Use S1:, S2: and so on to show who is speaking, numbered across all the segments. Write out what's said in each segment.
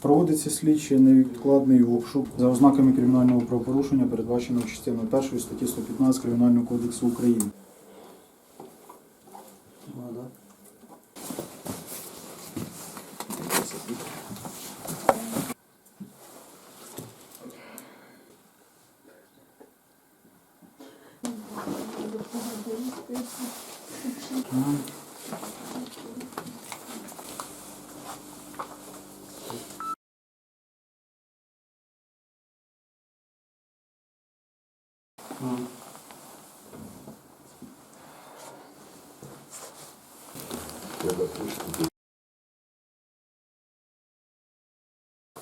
S1: Проводиться слідчий невідкладний обшук за ознаками кримінального правопорушення, передбаченого частиною 1 статті 115 Кримінального кодексу України. Buna da Tamam.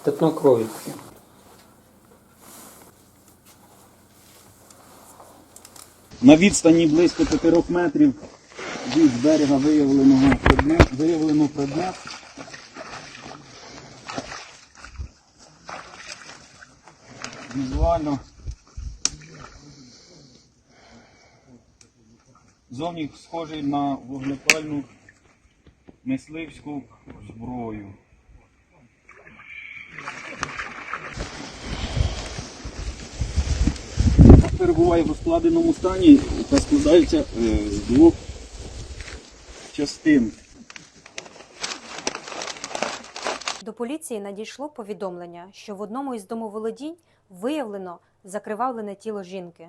S2: Пятно крови.
S3: На відстані близько 4 метрів від берега виявленого предмет, виявлено предмет. Візуально. Зовні схожий на вогнепальну мисливську зброю. перебуває в розкладеному стані та складається е, з двох частин.
S4: До поліції надійшло повідомлення, що в одному із домоволодінь виявлено закривавлене тіло жінки.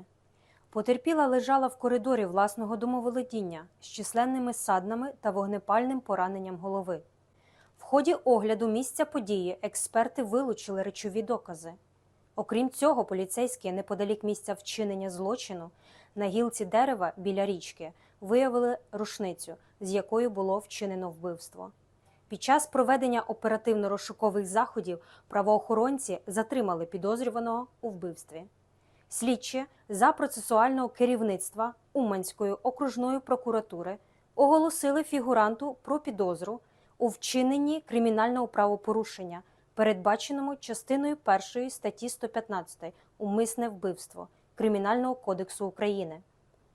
S4: Потерпіла лежала в коридорі власного домоволодіння з численними саднами та вогнепальним пораненням голови. В ході огляду місця події експерти вилучили речові докази. Окрім цього, поліцейські неподалік місця вчинення злочину на гілці дерева біля річки виявили рушницю, з якою було вчинено вбивство. Під час проведення оперативно-розшукових заходів правоохоронці затримали підозрюваного у вбивстві. Слідчі за процесуального керівництва Уманської окружної прокуратури оголосили фігуранту про підозру у вчиненні кримінального правопорушення, передбаченому частиною 1 статті 115 умисне вбивство Кримінального кодексу України.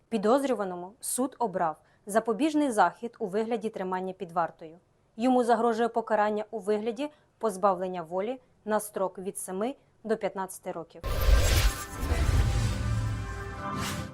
S4: Підозрюваному суд обрав запобіжний захід у вигляді тримання під вартою. Йому загрожує покарання у вигляді позбавлення волі на строк від 7 до 15 років. Yeah.